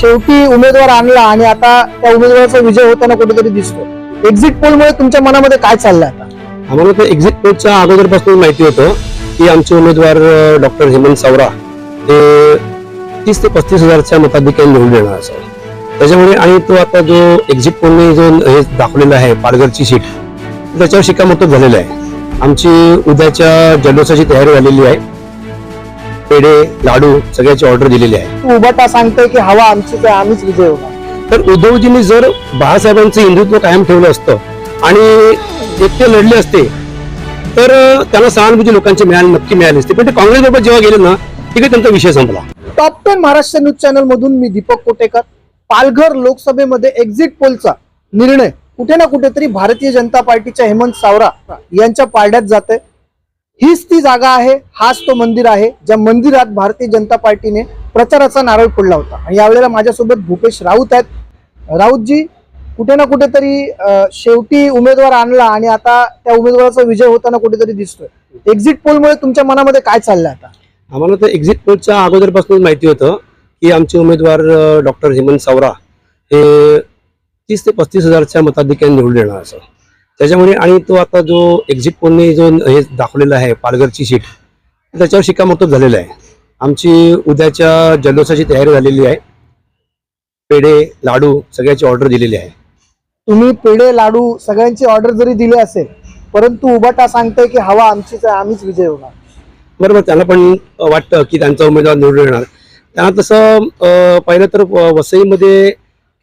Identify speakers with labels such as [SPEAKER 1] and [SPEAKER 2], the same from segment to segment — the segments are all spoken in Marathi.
[SPEAKER 1] शेवटी उमेदवार आणला आणि आता त्या उमेदवाराचा विजय होताना कुठेतरी दिसतो. एक्झिट पोलमुळे तुमच्या मनामध्ये काय चाललंय आता?
[SPEAKER 2] आम्हाला तर एक्झिट पोलच्या अगोदरपासून माहिती होतं की आमचे उमेदवार डॉक्टर हेमंत सावरा हे तीस ते पस्तीस हजारच्या मताधिक्याने निवडून येणार असं त्याच्यामुळे आणि तो आता जो एक्झिट पोलने जो हे दाखवलेला आहे पालघरची सीट त्याच्यावर शिक्कामोर्तब झालेलं आहे. आमची उद्याच्या जल्लोषाची तयारी झालेली आहे. पेढे लाडू सगळ्याची ऑर्डर दिलेली आहे.
[SPEAKER 1] तू उभाटा सांगतोय की हवा आमचीच आहे आम्हीच विजय होणार
[SPEAKER 2] तर उद्धवजींनी जर बाळासाहेबांचं हिंदुत्व कायम ठेवलं असतं आणि एकटे लढले असते तर त्यांना सहानुभूती लोकांची मिळाली नक्की मिळाली असते. पण ते काँग्रेस बरोबर जेव्हा गेले ना तिकडे त्यांचा विषय संपला.
[SPEAKER 1] Top ten Maharashtra news channel मधून मी दीपक कोटेकर. पालघर लोकसभेमध्ये एक्झिट पोलचा निर्णय. कुठे ना कुठेतरी भारतीय जनता पार्टीच्या हेमंत सावरा यांच्या पारड्यात जाते हीच ती जागा आहे हाच तो मंदिर आहे ज्या मंदिरात भारतीय जनता पार्टीने प्रचाराचा नारळ फोडला होता. आणि यावेळेला माझ्यासोबत भूपेश राऊत आहेत. राऊतजी कुठे ना कुठेतरी शेवटी उमेदवार आणला आणि आता त्या उमेदवाराचा विजय होताना कुठेतरी दिसतोय. एक्झिट पोलमुळे तुमच्या मनामध्ये काय चाललंय आता?
[SPEAKER 2] आम्हाला तर एक्झिट पोलच्या अगोदरपासून माहिती होतं की आमचे उमेदवार डॉक्टर हेमंत सावरा हे तीस ते पस्तीस हजारच्या मताधिक्याने निवडून येणार असं त्याच्यामुळे आणि तो आता जो एक्झिट पोलने जो हे दाखवलेला आहे पालघरची सीट त्याच्यावर शिक्कामोर्तब झालेलं आहे. आमची उद्याच्या जल्लोषाची तयारी झालेली आहे. पेढे लाडू सगळ्याची ऑर्डर दिलेली आहे.
[SPEAKER 1] तुम्ही पेढे लाडू सगळ्यांची ऑर्डर जरी दिली असेल परंतु उबाटा सांगताय की हवा आमचीच आहे आम्हीच विजय होणार.
[SPEAKER 2] बरोबर त्यांना पण वाटतं की त्यांचा उमेदवार निवडून येणार. त्यांना तसं पाहिलं तर वसईमध्ये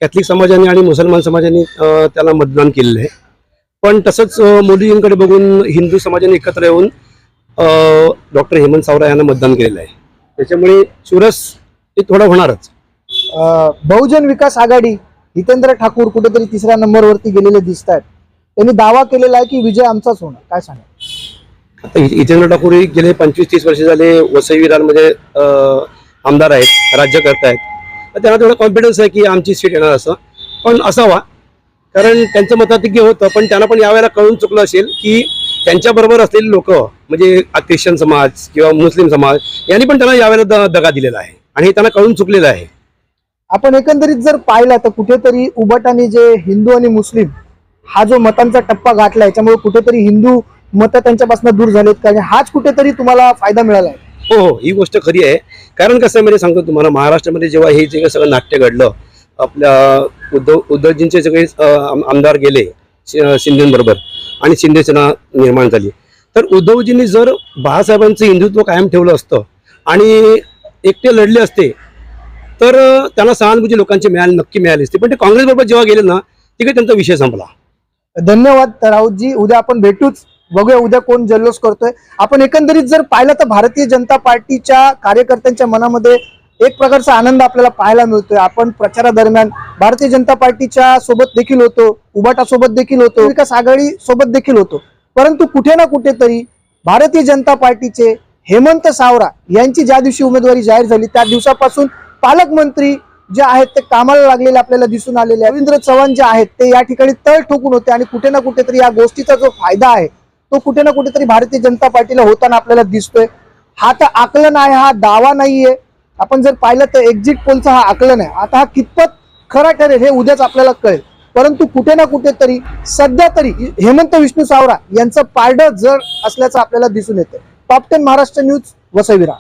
[SPEAKER 2] कॅथलिक समाजाने आणि मुसलमान समाजाने त्याला मतदान केलेलं आहे. पण तसंच अं, मोदींकडे बघून हिंदू समाजाने एकत्र येऊन डॉक्टर हेमंत सावरा यांना मतदान केलेलं आहे. त्याच्यामुळे चुरस हे थोडं होणारच.
[SPEAKER 1] बहुजन विकास आघाडी हितेंद्र ठाकूर कुठेतरी तिसऱ्या नंबरवरती गेलेले दिसत आहेत त्यांनी दावा केलेला आहे की विजय आमचाच होणार. काय सांगा
[SPEAKER 2] आता हितेंद्र ठाकूर हे गेले पंचवीस तीस वर्ष झाले वसई विरारमध्ये आमदार आहेत राज्य करतायत तर त्यांना थोडं कॉन्फिडन्स आहे की आमची सीट येणार असं. पण असावा. कारण त्यांचं मताधिक्य होतं पण त्यांना पण यावेळेला कळून चुकलं असेल की त्यांच्याबरोबर असलेले लोक म्हणजे ख्रिश्चन समाज किंवा मुस्लिम समाज यांनी पण त्यांना यावेळेला द- दगा दिलेला आहे. आणि हे त्यांना कळून चुकलेलं आहे.
[SPEAKER 1] आपण एकंदरीत जर पाहिलं तर कुठेतरी उबाटाने जे हिंदू आणि मुस्लिम हा जो मतांचा टप्पा गाठला याच्यामुळे कुठेतरी हिंदू मतं त्यांच्यापासून दूर झालेत कारण हाच कुठेतरी तुम्हाला फायदा मिळाला आहे.
[SPEAKER 2] हो हो ही गोष्ट खरी आहे. कारण कसं आहे म्हणजे सांगतो तुम्हाला महाराष्ट्रामध्ये जेव्हा हे जे सगळं नाट्य घडलं आपल्या उद्धव उद्धवजींचे सगळे आम- आमदार गेले शि- शिंदेबरोबर आणि शिंदेसेना निर्माण झाली. तर उद्धवजींनी जर बाळासाहेबांचं हिंदुत्व कायम ठेवलं असतं आणि एकटे लढले असते तर त्यांना सहानुभूती लोकांची मिळाली नक्की मिळाली असते. पण ते काँग्रेसबरोबर जेव्हा गेले ना तिकडे त्यांचा विषय संपला.
[SPEAKER 1] धन्यवाद राऊतजी उद्या आपण भेटूच. बघूया उद्या कोण जल्लोष करतोय. आपण एकंदरीत जर पाहिलं तर भारतीय जनता पार्टीच्या कार्यकर्त्यांच्या मनामध्ये एक प्रकारचा आनंद आपल्याला पाहायला मिळतोय. आपण प्रचारादरम्यान भारतीय जनता पार्टीच्या सोबत देखील होतो उबाटा सोबत देखील होतो विकास आघाडी सोबत देखील होतो. परंतु कुठे ना कुठेतरी भारतीय जनता पार्टीचे हेमंत सावरा यांची ज्या दिवशी उमेदवारी जाहीर झाली त्या दिवसापासून पालकमंत्री जे आहेत ते कामाला लागलेले आपल्याला दिसून आलेले रवींद्र चव्हाण जे आहेत ते या ठिकाणी तळ ठोकून होते आणि कुठे ना कुठेतरी या गोष्टीचा जो फायदा आहे तो कुठे ना कुठेतरी भारतीय जनता पार्टीला होताना आपल्याला दिसतोय. हा तर आकलन आहे हा दावा नाहीये. आपण जर पाहिलं तर एक्झिट पोलचा हा आकलन आहे. आता हा कितपत खरा ठरेल हे उद्याच आपल्याला कळेल. परंतु कुठे ना कुठेतरी सध्या तरी हेमंत विष्णू सावरा यांचं पारडं जर असल्याचं आपल्याला दिसून येतं टॉप टेन महाराष्ट्र न्यूज वसविरा